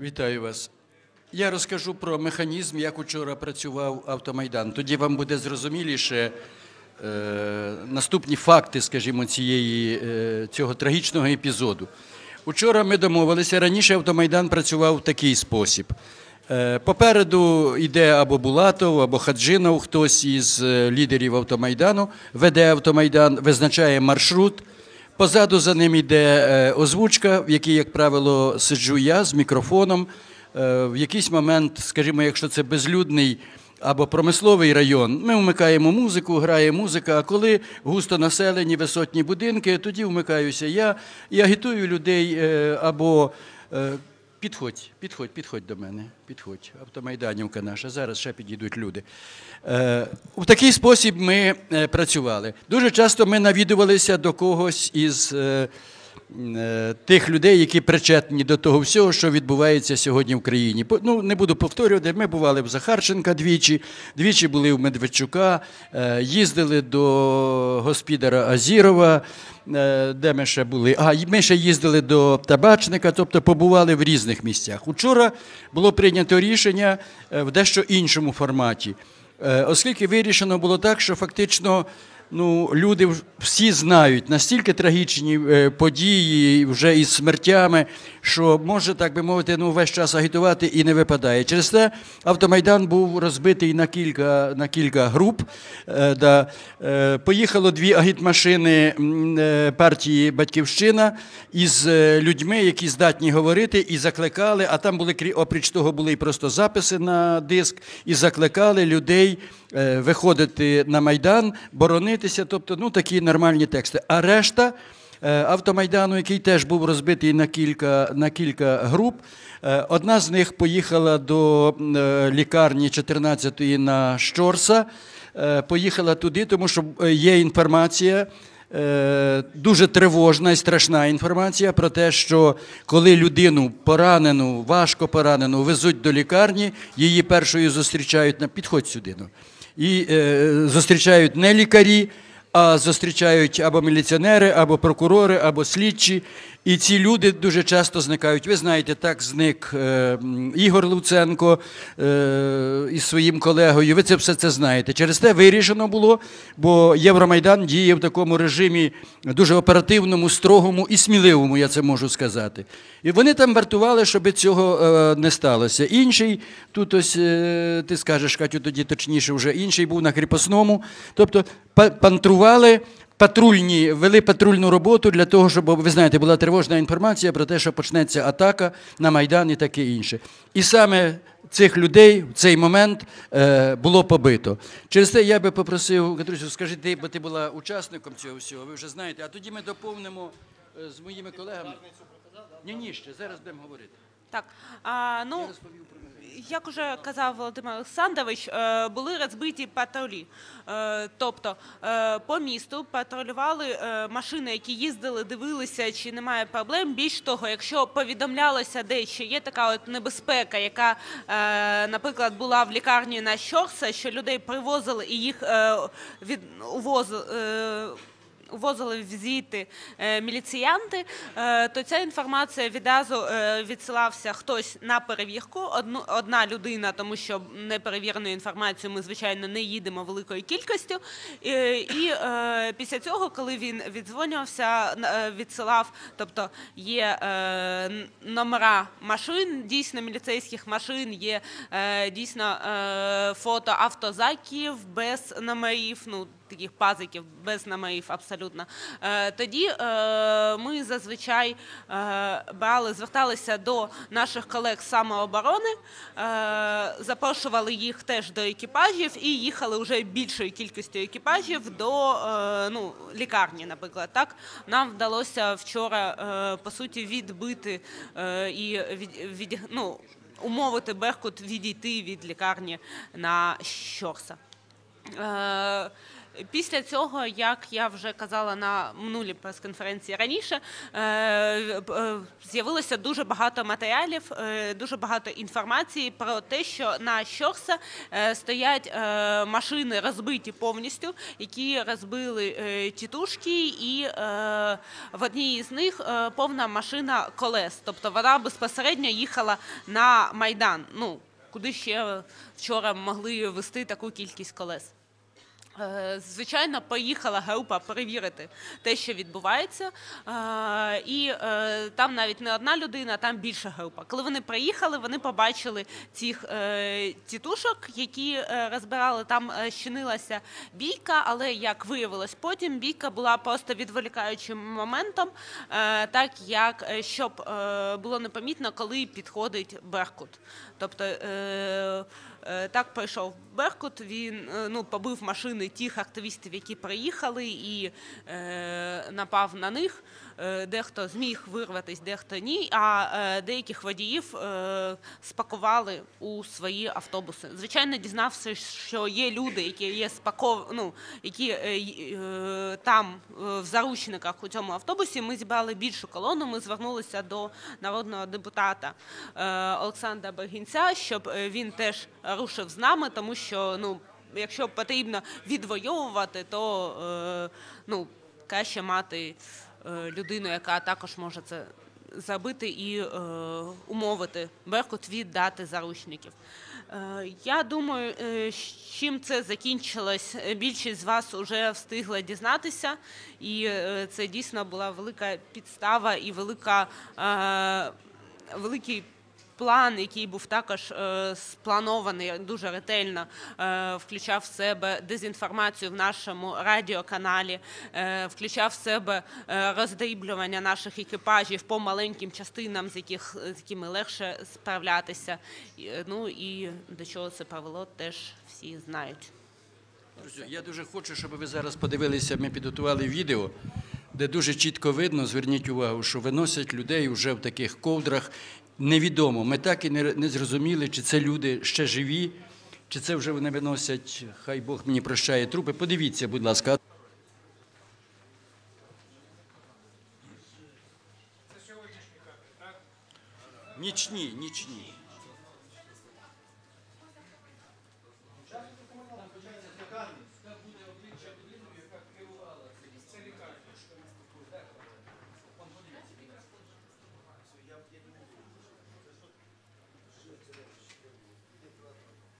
Вітаю вас. Я розкажу про механізм, як учора працював автомайдан. Тоді вам буде зрозуміліше е, наступні факти, скажімо, цієї, е, цього трагічного епізоду. Учора ми домовилися, раніше автомайдан працював в такий спосіб. Е, Попереду йде або Булатов, або Хаджинов, хтось із е, лідерів автомайдану, веде автомайдан, визначає маршрут. Позаду за ним йде е, озвучка, в якій, як правило, сиджу я з мікрофоном. Е, В якийсь момент, скажімо, якщо це безлюдний або промисловий район, ми вмикаємо музику, грає музика. А коли густо населені висотні будинки, тоді вмикаюся я і агітую людей е, або Підходь, підходь, підходь до мене, підходь. Автомайданівка наша, зараз ще підійдуть люди. Е, у такий спосіб ми е, працювали. Дуже часто ми навідувалися до когось із е, тих людей, які причетні до того всього, що відбувається сьогодні в країні. Ну, не буду повторювати, ми бували в Захарченка двічі, двічі були в Медведчука, е, їздили до госпідара Азірова. Е, Де ми ще були? А, ми ще їздили до табачника, тобто побували в різних місцях. Учора було прийнято рішення е, в дещо іншому форматі, Е, оскільки вирішено було так, що фактично. Ну, люди всі знають настільки трагічні е, події вже із смертями, що може, так би мовити, ну весь час агітувати і не випадає. Через це автомайдан був розбитий на кілька, на кілька груп. Е, да. Е, поїхало дві агітмашини партії Батьківщина із людьми, які здатні говорити, і закликали. А там були опріч того, були і просто записи на диск, і закликали людей виходити на майдан, боронитися. Тобто, ну такі нормальні тексти. А решта. е, Автомайдану, який теж був розбитий на кілька, на кілька груп. Е, Одна з них поїхала до е, лікарні 14-ї на Щорса. Поїхала туди, тому що є інформація, дуже тривожна і страшна інформація про те, що коли людину поранену, важко поранену, везуть до лікарні, її першою зустрічають на підходь сюди. Ну. І е, зустрічають не лікарі, а зустрічають або міліціонери, або прокурори, або слідчі. І ці люди дуже часто зникають. Ви знаєте, так зник е, Ігор Луценко е, із своїм колегою. Ви це все це знаєте. Через те вирішено було, бо Євромайдан діє в такому режимі дуже оперативному, строгому і сміливому, я це можу сказати. І вони там вартували, щоб цього е, не сталося. Інший, тут ось ти скажеш, Катю, тоді точніше, вже інший був на кріпосному. Тобто пантрували. Патрульні вели патрульну роботу для того, щоб ви знаєте, була тривожна інформація про те, що почнеться атака на майдан і таке інше. І саме цих людей в цей момент е, було побито. Через те я би попросив Катрусю, скажи ти, бо ти була учасником цього всього. Ви вже знаєте. А тоді ми доповнимо е, з моїми колегами. Ні, ні, ще зараз будемо говорити. Так, а, ну, як уже казав Володимир Олександрович, е, були розбиті патрулі. Е, Тобто е, по місту патрулювали машини, які їздили, дивилися, чи немає проблем. Більш того, якщо повідомлялося де, що є така от небезпека, яка, наприклад, була в лікарні на Щорса, що людей привозили і їх від увозили. Увозили звідти е, міліціянти, е, то ця інформація відразу е, відсилався хтось на перевірку. Одна людина, тому що неперевірену інформацію ми звичайно не їдемо великою кількістю. І після цього, коли він е, відсилав, тобто є номера машин, дійсно міліцейських машин, є дійсно фото автозаків без номерів. Ну таких пазиків без номерів абсолютно. Е, Тоді е, ми зазвичай е, брали, зверталися до наших колег самооборони, запрошували їх теж до екіпажів і їхали вже більшою кількістю екіпажів до ну, лікарні, наприклад. Так нам вдалося вчора по суті відбити і від, від, ну, умовити Беркут відійти від лікарні на Щорса. Після цього, як я вже казала на минулій прес-конференції раніше, е, е, з'явилося дуже багато матеріалів, е, дуже багато інформації про те, що на Щорса стоять машини розбиті повністю, які розбили тітушки, і в одній із них повна машина колес. Тобто вона безпосередньо їхала на Майдан. Ну, куди ще вчора могли вести таку кількість колес. Е, Звичайно, поїхала група перевірити те, що відбувається, Е, і е, там навіть не одна людина, там більша група. Коли вони приїхали, вони побачили цих тітушок, які розбирали. Там щинилася бійка, але як виявилось потім, бійка була просто відволікаючим моментом, так як щоб було непомітно, коли підходить Беркут. Тобто Так пройшов Беркут. Він е, ну побив машини тих активістів, які приїхали, і е, напав на них. Е, Дехто зміг вирватись, дехто ні. А е, деяких водіїв е, спакували у свої автобуси. Звичайно, дізнався, що є люди, які є спаков... ну, які там в заручниках у цьому автобусі. Ми зібрали більшу колону. Ми звернулися до народного депутата Олександра Бергінця, щоб він теж рушив з нами, тому що ну, якщо потрібно відвоювати, то ну, краще мати людину, яка також може це забити і е, умовити Беркут віддати заручників. Е, Я думаю, е, чим це закінчилось, е, більшість з вас вже встигла дізнатися, і е, це дійсно була велика підстава і велика, е, великий план, який був також е, спланований дуже ретельно, е, включав в себе дезінформацію в нашому радіоканалі, е, включав в себе роздріблювання наших екіпажів по маленьким частинам, з яких з якими легше справлятися. Ну і до чого це привело, теж всі знають. Друзі, я дуже хочу, щоб ви зараз подивилися, ми підготували відео, де дуже чітко видно, зверніть увагу, що виносять людей вже в таких ковдрах. Невідомо. Ми так і не, не зрозуміли, чи це люди ще живі, чи це вже вони виносять, хай Бог мені прощає трупи. Подивіться, будь ласка. Нічні, нічні.